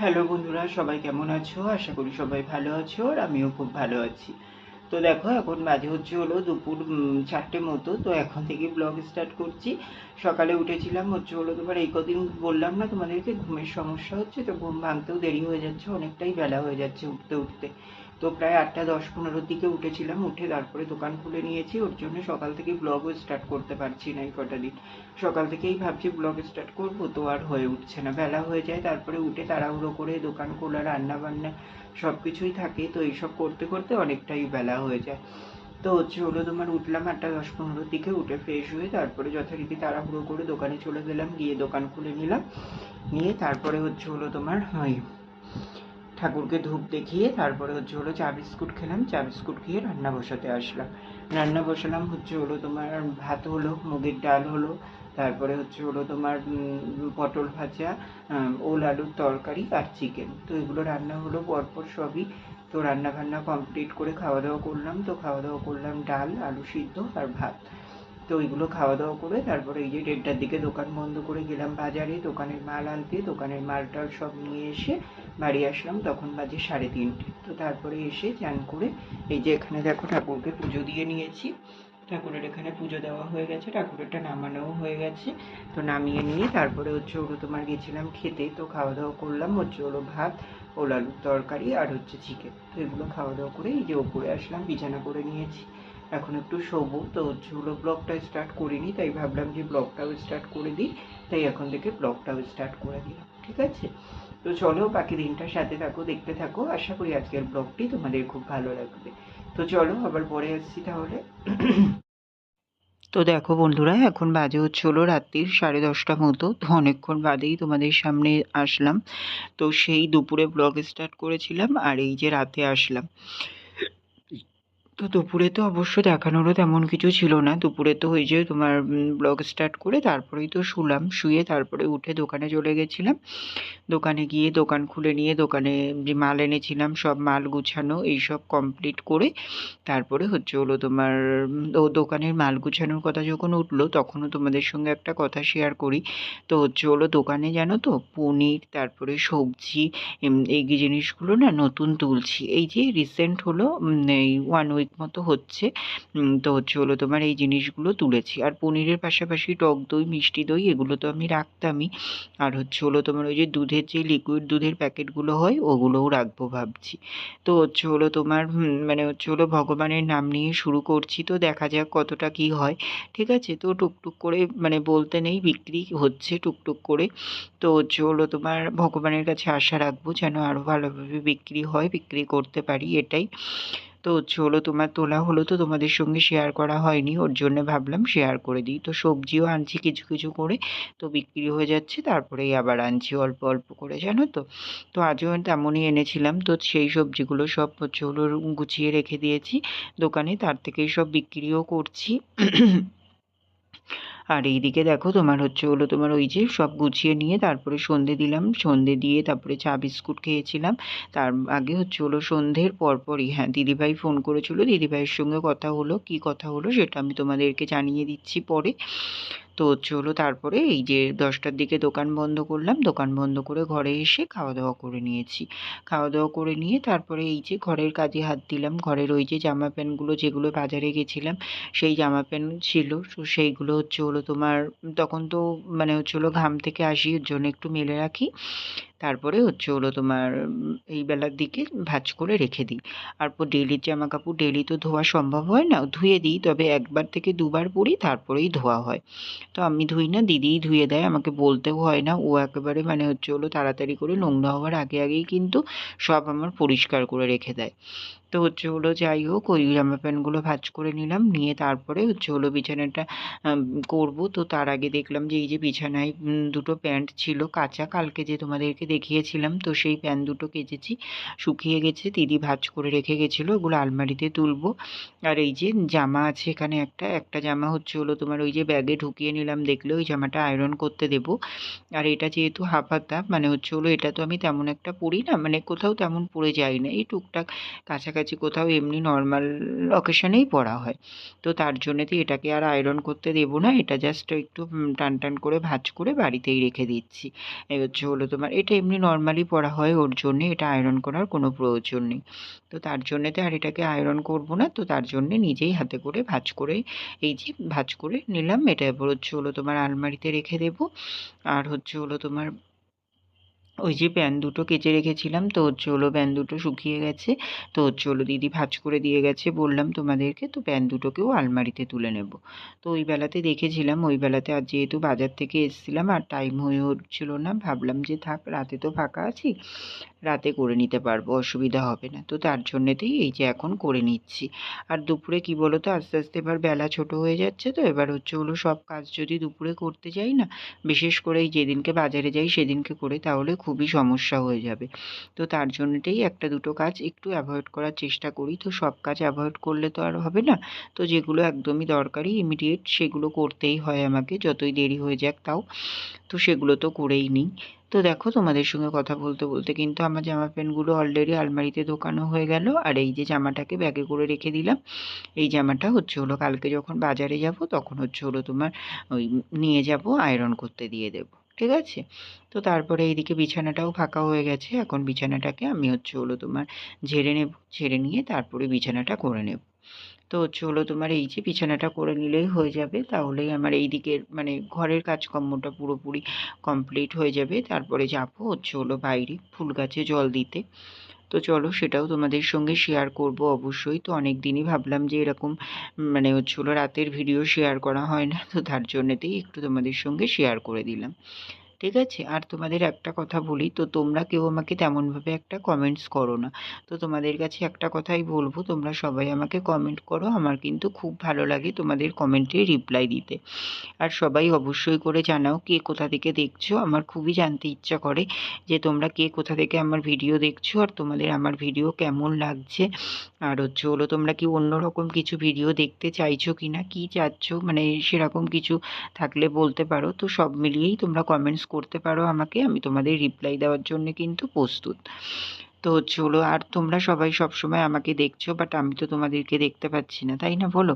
Hello বন্ধুরা, সবাই কেমন আছো? আশা করি সবাই ভালো আছো আর আমিও খুব ভালো আছি। তো দেখো, এখন বাজে হচ্ছে হলো দুপুর চারটে মতো। তো এখন থেকে ব্লগ স্টার্ট করছি। সকালে উঠেছিলাম, হচ্ছে হলো তোমার এই কদিন বললাম না তোমাদেরকে, ঘুমের সমস্যা হচ্ছে, তো ঘুম ভাঙতেও দেরি হয়ে যাচ্ছে, অনেকটাই বেলা হয়ে যাচ্ছে উঠতে উঠতে। তো প্রায় আটটা দশ পনেরোর দিকে উঠেছিলাম, উঠে তারপরে দোকান খুলে নিয়েছি। ওর জন্য সকাল থেকে ব্লগও স্টার্ট করতে পারছি না এই কটা দিন। সকাল থেকেই ভাবছি ব্লগ স্টার্ট করব, তো আর হয়ে উঠছে না। বেলা হয়ে যায়, তারপরে উঠে তাড়াহুড়ো করে দোকান খোলা রান্না বান্না সব কিছুই থাকে, তো এইসব করতে করতে অনেকটাই বেলা হয়ে যায়। তো হচ্ছে হলো তোমার উঠলাম আটটা দশ পনেরোর দিকে, উঠে ফ্রেশ হয়ে তারপরে যথারীতি তাড়াহুড়ো করে দোকানে চলে গেলাম, গিয়ে দোকান খুলে নিলাম। নিয়ে তারপরে হচ্ছে হলো তোমার ওই ঠাকুরকে ধূপ দেখিয়ে তারপরে হচ্ছে হলো চা বিস্কুট খেলাম। চা বিস্কুট খেয়ে রান্না বসাতে আসলাম। রান্না বসালাম, হচ্ছে হলো তোমার ভাত হলো, মুগের ডাল হলো, তারপরে হচ্ছে হলো তোমার পটল ভাজা ওল আলুর তরকারি আর চিকেন। তো এগুলো রান্না হলো, পরপর সবই তো রান্না বান্না কমপ্লিট করে খাওয়া দাওয়া করলাম। তো খাওয়া দাওয়া করলাম ডাল, আলু সিদ্ধ আর ভাত। তো ওইগুলো খাওয়া দাওয়া করে তারপরে এই যে দেড়টার দিকে দোকান বন্ধ করে গেলাম বাজারে, দোকানের মাল আনতে, দোকানের মাল টাল সব নিয়ে এসে বাড়ি আসলাম। তখন বাজে সাড়ে তিনটে। তো তারপরে এসে চান করে এই যে এখানে দেখো ঠাকুরকে পুজো দিয়ে নিয়েছি। ঠাকুরের এখানে পুজো দেওয়া হয়ে গেছে, ঠাকুরেরটা নামানোও হয়ে গেছে। তো নামিয়ে নিয়ে তারপরে হচ্ছে ওগুলো তোমার গেছিলাম খেতে, তো খাওয়া দাওয়া করলাম। হচ্ছে ওগুলো ভাত ওল আলুর তরকারি আর হচ্ছে চিকেন। তো এগুলো খাওয়া দাওয়া করে এই যে ওপরে আসলাম, বিছানা করে নিয়েছি। এখন একটু শোবো। তো হচ্ছে হলো ব্লগটা স্টার্ট করিনি, তাই ভাবলাম যে ব্লগটাও স্টার্ট করে দিই। তাই এখন থেকে ব্লগটাও স্টার্ট করে দিলাম, ঠিক আছে? তো চলো বাকি দিনটার সাথে থাকো, দেখতে থাকো। আশা করি আজকের ব্লগটি তোমাদের খুব ভালো লাগবে। তো চলো আবার পরে আসছি তাহলে। তো দেখো বন্ধুরা, এখন বাজে হচ্ছে হলো রাত্রির সাড়ে দশটা মতো। তো অনেকক্ষণ বাদেই তোমাদের সামনে আসলাম। তো সেই দুপুরে ব্লগ স্টার্ট করেছিলাম আর এই যে রাতে আসলাম। তো দুপুরে তো অবশ্য দেখানোরও তেমন কিছু ছিল না। দুপুরে তো ওই যে তোমার ব্লগ স্টার্ট করে তারপরেই তো শুলাম, শুয়ে তারপরে উঠে দোকানে চলে গেছিলাম। দোকানে গিয়ে দোকান খুলে নিয়ে দোকানে যে মাল এনেছিলাম, সব মাল গুছানো, এইসব কমপ্লিট করে তারপরে হচ্ছে হলো তোমার ও দোকানের মাল গুছানোর কথা যখন উঠল, তখনও তোমাদের সঙ্গে একটা কথা শেয়ার করি। তো হচ্ছে হলো দোকানে জানো তো, পনির, তারপরে সবজি এই জিনিসগুলো না নতুন তুলছি। এই যে রিসেন্ট হলো এই ওয়ান উইক মতো হচ্ছে। তো হচ্ছে হলো তোমার এই জিনিসগুলো তুলেছি। আর পনিরের পাশাপাশি টক দই, মিষ্টি দই, এগুলো তো আমি রাখতামই। আর হচ্ছে হলো তোমার ওই যে দুধের যে লিকুইড দুধের প্যাকেটগুলো হয়, ওগুলোও রাখব ভাবছি। তো হচ্ছে হলো তোমার মানে হচ্ছে হলো ভগবানের নাম নিয়ে শুরু করছি। তো দেখা যাক কতটা কি হয়, ঠিক আছে? তো টুকটুক করে মানে বলতে নেই, বিক্রি হচ্ছে টুকটুক করে। তো হচ্ছে হলো তোমার ভগবানের কাছে আশা রাখব যেন আরও ভালোভাবে বিক্রি হয়, বিক্রি করতে পারি এটাই। তো হচ্ছে হলো তোমার তোলা হলো তো তোমাদের সঙ্গে শেয়ার করা হয়নি। ওর জন্য ভাবলাম শেয়ার করে দিই। তো সবজিও আনছি কিছু কিছু করে, তো বিক্রি হয়ে যাচ্ছে। তারপরেই আবার আনছি অল্প অল্প করে, জানো তো? তো আজও তেমনই এনেছিলাম। তো সেই সবজিগুলো সব হচ্ছে হলো গুছিয়ে রেখে দিয়েছি। দোকানে তার থেকেই সব বিক্রিও করছি। আর এইদিকে দেখো তোমার হচ্ছে হলো তোমার ওই যে সব গুছিয়ে নিয়ে তারপরে সন্ধে দিলাম। সন্ধে দিয়ে তারপরে চা, বিস্কুট খেয়েছিলাম। তার আগে হচ্ছে হলো সন্ধ্যের পরপরই হ্যাঁ দিদিভাই ফোন করেছিল। দিদিভাইয়ের সঙ্গে কথা হলো, কি কথা হলো সেটা আমি তোমাদেরকে জানিয়ে দিচ্ছি পরে। তো হচ্ছে হলো তারপরে এই যে দশটার দিকে দোকান বন্ধ করলাম। দোকান বন্ধ করে ঘরে এসে খাওয়া দাওয়া করে নিয়েছি। খাওয়া দাওয়া করে নিয়ে তারপরে এই যে ঘরের কাজে হাত দিলাম। ঘরের ওই যে জামা প্যান্টগুলো যেগুলো বাজারে গেছিলাম, সেই জামা প্যান্ট ছিল। তো সেইগুলো হচ্ছে হলো তোমার, তখন তো মানে হচ্ছে হলো ঘাম থেকে আসি, ওর জন্য একটু মেলে রাখি। তারপরে হচ্ছে হলো তোমার এই বেলার দিকে ভাজ করে রেখে দিই। আর ডেলি জামা কাপড় ডেলি তো ধোয়া সম্ভব হয় না, ধুয়ে দিই, তবে একবার থেকে দুবার পরি, তারপরেই ধোয়া হয়। তো আমি ধুই না, দিদিই ধুয়ে দেয়, আমাকে বলতেও হয় না। ও একেবারে মানে হচ্ছে হলো তাড়াতাড়ি করে নোংরা হওয়ার আগে আগেই কিন্তু সব আমার পরিষ্কার করে রেখে দেয়। তো হচ্ছে হলো যাই হোক, ওই জামা প্যান্টগুলো ভাঁজ করে নিলাম, নিয়ে তারপরে হচ্ছে হলো বিছানাটা করব। তো তার আগে দেখলাম যে এই যে বিছানায় দুটো প্যান্ট ছিল কাঁচা, কালকে যে তোমাদেরকে দেখিয়েছিলাম, তো সেই প্যান্ট দুটো কেচেছি, শুকিয়ে গেছে, দিদি ভাঁজ করে রেখে গেছিল, ওগুলো আলমারিতে তুলবো। আর এই যে জামা আছে এখানে একটা একটা জামা হচ্ছে হলো তোমার ওই যে ব্যাগে ঢুকিয়ে নিলাম, দেখলে ওই জামাটা আয়রন করতে দেবো। আর এটা যেহেতু হাফ হাতা মানে হচ্ছে হলো এটা তো আমি তেমন একটা পরি না মানে কোথাও তেমন পরে যাই না, এই টুকটাক কাছাকাছি কাছাকাছি কোথাও এমনি নর্মাল অকেশনেই পরা হয়। তো তার জন্যেতে এটাকে আর আয়রন করতে দেবো না, এটা জাস্ট একটু টান টান করে ভাঁজ করে বাড়িতেই রেখে দিচ্ছি। এই হচ্ছে হলো তোমার, এটা এমনি নর্মালি পরা হয় ওর জন্যে, এটা আয়রন করার কোনো প্রয়োজন নেই। তো তার জন্যেতে আর এটাকে আয়রন করব না, তো তার জন্যে নিজেই হাতে করে ভাঁজ করে, এই যে ভাঁজ করে নিলাম। এটা এবার হচ্ছে হলো তোমার আলমারিতে রেখে দেবো। আর হচ্ছে হলো তোমার ওই যে প্যান দুটো কেচে রেখেছিলাম, তো চলো প্যান দুটো শুকিয়ে গেছে, তো চলো দিদি ভাঁজ করে দিয়ে গেছে, বললাম তোমাদেরকে তো প্যান দুটোকেও আলমারিতে তুলে নেব। তো ওই বেলাতে দেখেছিলাম, ওই বেলাতে আর যেহেতু বাজার থেকে এসেছিলাম আর টাইম হয়ে উঠছিল না, ভাবলাম যে থাক, রাতে তো ফাঁকা আছি রাতে করে নিতে পারব, অসুবিধা হবে না। তো তার জন্যেতেই এই যে এখন করে নিচ্ছি। আর দুপুরে কি বলো তো আস্তে আস্তে এবার বেলা ছোট হয়ে যাচ্ছে তো, এবার হচ্ছে হলো সব কাজ যদি দুপুরে করতে যাই না, বিশেষ করে এই যেদিনকে বাজারে যাই সেদিনকে করে, তাহলে খুবই সমস্যা হয়ে যাবে। তো তার জন্যতেই একটা দুটো কাজ একটু অ্যাভয়েড করার চেষ্টা করি। তো সব কাজ অ্যাভয়েড করলে তো আর হবে না। তো যেগুলো একদমই দরকারি ইমিডিয়েট সেগুলো করতেই হয় আমাকে, যতই দেরি হয়ে যাক তাও। তো সেগুলো তো করেই নিই। তো দেখো তোমাদের সঙ্গে কথা বলতে বলতে কিন্তু আমার জামা প্যান্টগুলো অলরেডি আলমারিতে ঢোকানো হয়ে গেল। আর এই যে জামাটাকে ব্যাগে করে রেখে দিলাম, এই জামাটা হচ্ছে হলো কালকে যখন বাজারে যাব তখন হচ্ছে হলো তোমার ওই নিয়ে যাব আয়রন করতে দিয়ে দেবো, ঠিক আছে? তো তারপরে এইদিকে বিছানাটাও ফাঁকা হয়ে গেছে, এখন বিছানাটাকে আমি হচ্ছে হলো তোমার ঝেড়ে নেব, ঝেড়ে নিয়ে তারপরে বিছানাটা করে নেব। তো হচ্ছে হলো তোমার এই যে বিছানাটা করে নিলেই হয়ে যাবে। তাহলেই আমার এই দিকের মানে ঘরের কাজকর্মটা পুরোপুরি কমপ্লিট হয়ে যাবে। তারপরে যাব হচ্ছে হলো বাইরে ফুল গাছে জল দিতে। তো চলো সেটাও তোমাদের সঙ্গে শেয়ার করব অবশ্যই। তো অনেক দিনই ভাবলাম যে এরকম মানে হচ্ছে হলো রাতের ভিডিও শেয়ার করা হয় না। তো তার জন্যতেই একটু তোমাদের সঙ্গে শেয়ার করে দিলাম। ঠিক আছে? আর তোমাদের একটা কথা বলি, তো তোমরা কেউ আমাকে তেমনভাবে একটা কমেন্টস করো না। তো তোমাদের কাছে একটা কথাই বলব, তোমরা সবাই আমাকে কমেন্ট করো, আমার কিন্তু খুব ভালো লাগে তোমাদের কমেন্টে রিপ্লাই দিতে। আর সবাই অবশ্যই করে জানাও কে কোথা থেকে দেখছ, আমার খুবই জানতে ইচ্ছা করে যে তোমরা কে কোথা থেকে আমার ভিডিও দেখছ আর তোমাদের আমার ভিডিও কেমন লাগছে। আর হচ্ছে হলো তোমরা কি অন্যরকম কিছু ভিডিও দেখতে চাইছো কি না কী চাচ্ছ মানে সেরকম কিছু থাকলে বলতে পারো। তো সব মিলিয়েই তোমরা কমেন্টস করতে পারো আমাকে আমি তোমাদের রিপ্লাই দেওয়ার জন্য কিন্তু প্রস্তুত। তো হচ্ছে হলো আর তোমরা সবাই সবসময় আমাকে দেখছ বাট আমি তো তোমাদেরকে দেখতে পাচ্ছি না, তাই না বলো?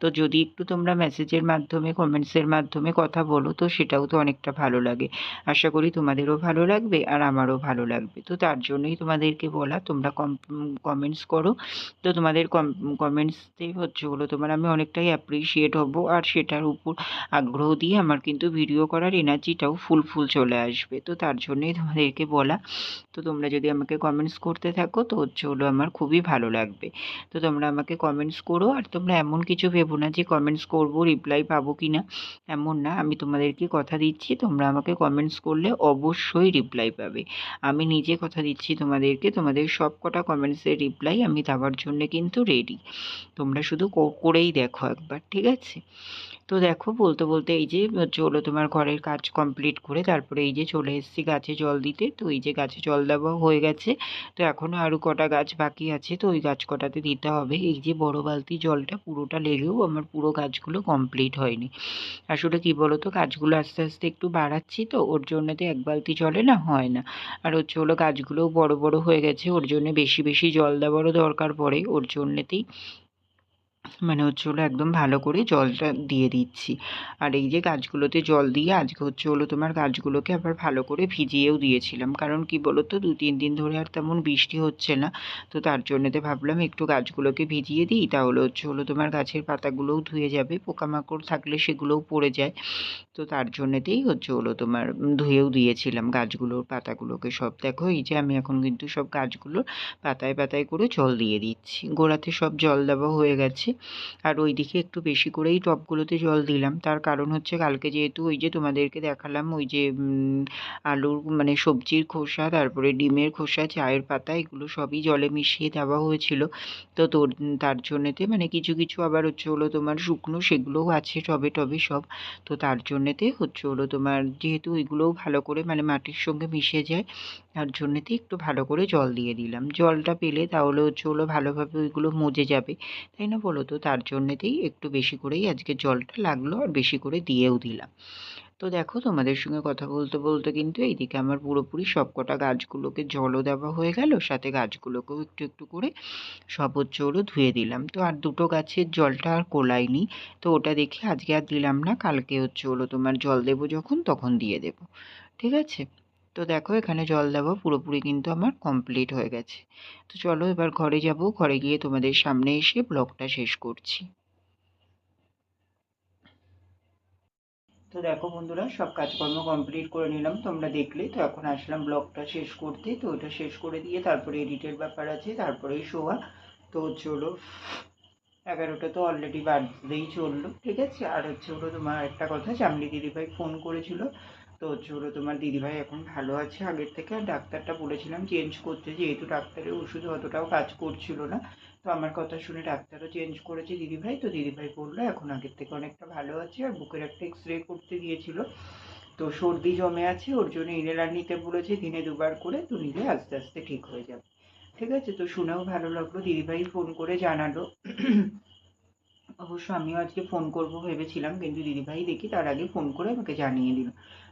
তো যদি একটু তোমরা মেসেজের মাধ্যমে কমেন্টসের মাধ্যমে কথা বলো, তো সেটাও তো অনেকটা ভালো লাগে। আশা করি তোমাদেরও ভালো লাগবে, আর আমারও ভালো লাগবে। তো তার জন্যই তোমাদেরকে বলা, তোমরা কম কমেন্টস করো। তো তোমাদের কম কমেন্টসতেই হচ্ছে হলো তোমার, আমি অনেকটাই অ্যাপ্রিসিয়েট হব, আর সেটার উপর আগ্রহ দিয়ে আমার কিন্তু ভিডিও করার এনার্জিটাও ফুল ফুল চলে আসবে। তো তার জন্যই তোমাদেরকে বলা। তো তোমরা যদি আমাকে কমেন্টস করতে থাকো তো হচ্ছে হলো আমার খুবই ভালো লাগবে। তো তোমরা আমাকে কমেন্টস করো আর তোমরা এমন কিছু ভেবো না যে কমেন্টস করব রিপ্লাই পাবো কি না এমন না। আমি তোমাদেরকে কথা দিচ্ছি, তোমরা আমাকে কমেন্টস করলে অবশ্যই রিপ্লাই পাবে। আমি নিজে কথা দিচ্ছি তোমাদেরকে, তোমাদের সব কটা কমেন্টসের রিপ্লাই আমি দেওয়ার জন্য কিন্তু রেডি তোমরা শুধু করেই দেখো একবার, ঠিক আছে? তো দেখো বলতে বলতে এই যে চলো তোমার ঘরের কাজ কমপ্লিট করে তারপরে এই যে চলে এসেছি গাছে জল দিতে। তো এই যে গাছে জল দেওয়া হয়ে গেছে। তো এখনও আরও কটা গাছ বাকি আছে, তো ওই গাছ কটাতে দিতে হবে। এই যে বড় বালতি জলটা পুরোটা লেগেও আমার পুরো গাছগুলো কমপ্লিট হয়নি। আসলে কি বলো তো গাছগুলো আস্তে আস্তে একটু বাড়াচ্ছি তো, ওর জন্যতে এক বালতি জলে না হয় না। আর হচ্ছে হলো গাছগুলোও বড় বড় হয়ে গেছে, ওর জন্য বেশি বেশি জল দেওয়ারও দরকার পড়ে, ওর জন্যেতেই মানে হচ্ছে হলো একদম ভালো করে জলটা দিয়ে দিচ্ছি। আর এই যে গাছগুলোতে জল দিয়ে আজকে হচ্ছে হলো তোমার গাছগুলোকে আবার ভালো করে ভিজিয়েও দিয়েছিলাম। কারণ কি বলো তো দু, তিন দিন ধরে আর তেমন বৃষ্টি হচ্ছে না। তো তার জন্যতে ভাবলাম একটু গাছগুলোকে ভিজিয়ে দিই, তাহলে হচ্ছে হলো তোমার গাছের পাতাগুলোও ধুয়ে যাবে। পোকামাকড় থাকলে সেগুলোও পড়ে যায়। তো তার জন্যতেই হচ্ছে হলো তোমার ধুয়েও দিয়েছিলাম গাছগুলোর পাতাগুলোকে। সব দেখো, এই যে আমি এখন কিন্তু সব গাছগুলোর পাতায় পাতায় করে জল দিয়ে দিচ্ছি। গোড়াতে সব জল দেওয়া হয়ে গেছে। আর ওইদিকে একটু বেশি করেই টবগুলোতে জল দিলাম। তার কারণ হচ্ছে কালকে যেহেতু ওই যে তোমাদেরকে দেখালাম, ওই যে আলুর মানে সবজির খোসা, তারপরে ডিমের খোসা, চায়ের পাতা, এগুলো সবই জলে মিশিয়ে দেওয়া হয়েছিল। তো তোর, তার জন্যেতে মানে কিছু কিছু আবার হচ্ছে হলো তোমার শুকনো সেগুলোও আছে টবে টবে সব। তো তার জন্যেতে হচ্ছে হলো তোমার যেহেতু ওইগুলোও ভালো করে মানে মাটির সঙ্গে মিশে যায় তার জন্যেতে একটু ভালো করে জল দিয়ে দিলাম। জলটা পেলে তাহলে হচ্ছে হলো ভালোভাবে ওইগুলো মজে যাবে। তাই না বলো তো? তার জন্যেতেই একটু বেশি করেই আজকে জলটা লাগল আর বেশি করে দিয়েও দিলাম। তো দেখো তোমাদের সঙ্গে কথা বলতে বলতে কিন্তু এইদিকে আমার পুরোপুরি সব কটা গাছগুলোকে জলও দেওয়া হয়ে গেল, সাথে গাছগুলোকেও একটু একটু করে সব হচ্ছে হলো ধুয়ে দিলাম। তো আর দুটো গাছের জলটা আর কোলাইনি তো ওটা দেখে আজকে আর দিলাম না, কালকে হচ্ছে হলো তোমার জল দেবো যখন, তখন দিয়ে দেবো। ঠিক আছে? তো দেখো এখানে জল দেওয়া পুরোপুরি কিন্তু আমার কমপ্লিট হয়ে গেছে। তো চলো এবার ঘরে যাব, ঘরে গিয়ে তোমাদের সামনে এসে ব্লগটা শেষ করছি। তো দেখো বন্ধুরা, সব কাজকর্ম কমপ্লিট করে নিলাম, তোমরা দেখলে। তো এখন আসলাম ব্লগটা শেষ করতে, তো ওটা শেষ করে দিয়ে তারপরে এডিটের ব্যাপার আছে, তারপরেই শোয়া। তো চলো, এগারোটা তো অলরেডি বাজতেই চলল, ঠিক আছে? আর হচ্ছে হলো তোমার একটা কথা চামড়ি দিদিভাই ফোন করেছিল তো হচ্ছে হলো তোমার দিদিভাই এখন ভালো আছে। আগের থেকে আর ডাক্তারটা বলেছিলাম চেঞ্জ করতে, যেহেতু ডাক্তারের ওষুধ অতটাও কাজ করছিল না। তো আমার কথা শুনে ডাক্তারও চেঞ্জ করেছে দিদিভাই। তো দিদিভাই বলল, এখন আগের থেকে অনেকটা ভালো আছে। আর বুকের একটা এক্স রে করতে গিয়েছিল। তো সর্দি জমে আছে, ওর জন্য ইনেলার নিতে বলেছে। দিনে দুবার করে তো নিলে আস্তে আস্তে ঠিক হয়ে যাবে। ঠিক আছে? তো শুনেও ভালো লাগল। দিদিভাই ফোন করে জানালো। অবশ্য আমিও আজকে ফোন করব ভেবেছিলাম, কিন্তু দিদিভাই দেখি তার আগে ফোন করে আমাকে জানিয়ে দিল।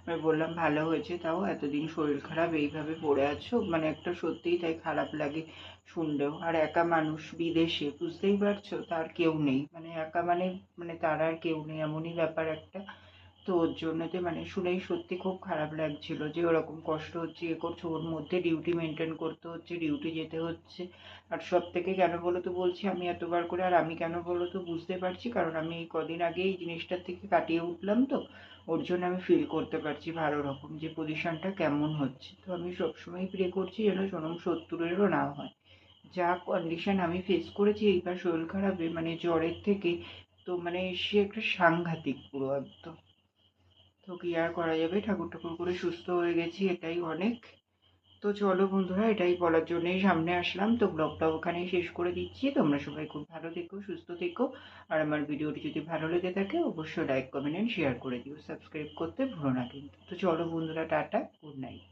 আমি বললাম, ভালো হয়েছে তাও, এতদিন শরীর খারাপ, এইভাবে পড়ে আছো? মানে একটা সত্যিই তাই খারাপ লাগে শুনলেও। আর একা মানুষ বিদেশে, বুঝতেই পারছ, তার কেউ নেই। মানে একা মানে মানে তার আর কেউ নেই, এমনই ব্যাপার একটা। তো ওর জন্যতে মানে শুনেই সত্যি খুব খারাপ লাগছিল যে ওরকম কষ্ট হচ্ছে, এ করছে, ওর মধ্যে ডিউটি মেনটেন করতে হচ্ছে ডিউটি যেতে হচ্ছে। আর সব থেকে কেন বলো তো বলছি, আমি এতবার করে আর আমি কেন বলো তো বুঝতে পারছি, কারণ আমি এই কদিন আগে এই জিনিসটার থেকে কাটিয়ে উঠলাম তো, ওর জন্য আমি ফিল করতে পারছি ভালো রকম যে পজিশনটা কেমন হচ্ছে। তো আমি সবসময় প্রে করছি যেন সোনম সত্তরেরও না হয়। যা কন্ডিশন আমি ফেস করেছি এইবার শরীর খারাপে মানে জ্বরের থেকে, তো মানে সে একটা সাংঘাতিক পুরো একদম। তো কি আর করা যাবে? ঠাকুর ঠাকুর করে সুস্থ হয়ে গেছি, এটাই অনেক। তো চলো বন্ধুরা, এটাই বলার জন্যই সামনে আসলাম। তো ব্লগটা ওখানেই শেষ করে দিচ্ছি। তোমরা সবাই খুব ভালো থেকো, সুস্থ থেকো। আর আমার ভিডিওটি যদি ভালো লেগে থাকে, অবশ্যই লাইক কমেন্ট শেয়ার করে দিও। সাবস্ক্রাইব করতে ভুলো না কিন্তু। তো চলো বন্ধুরা, টাটা গুড নাইট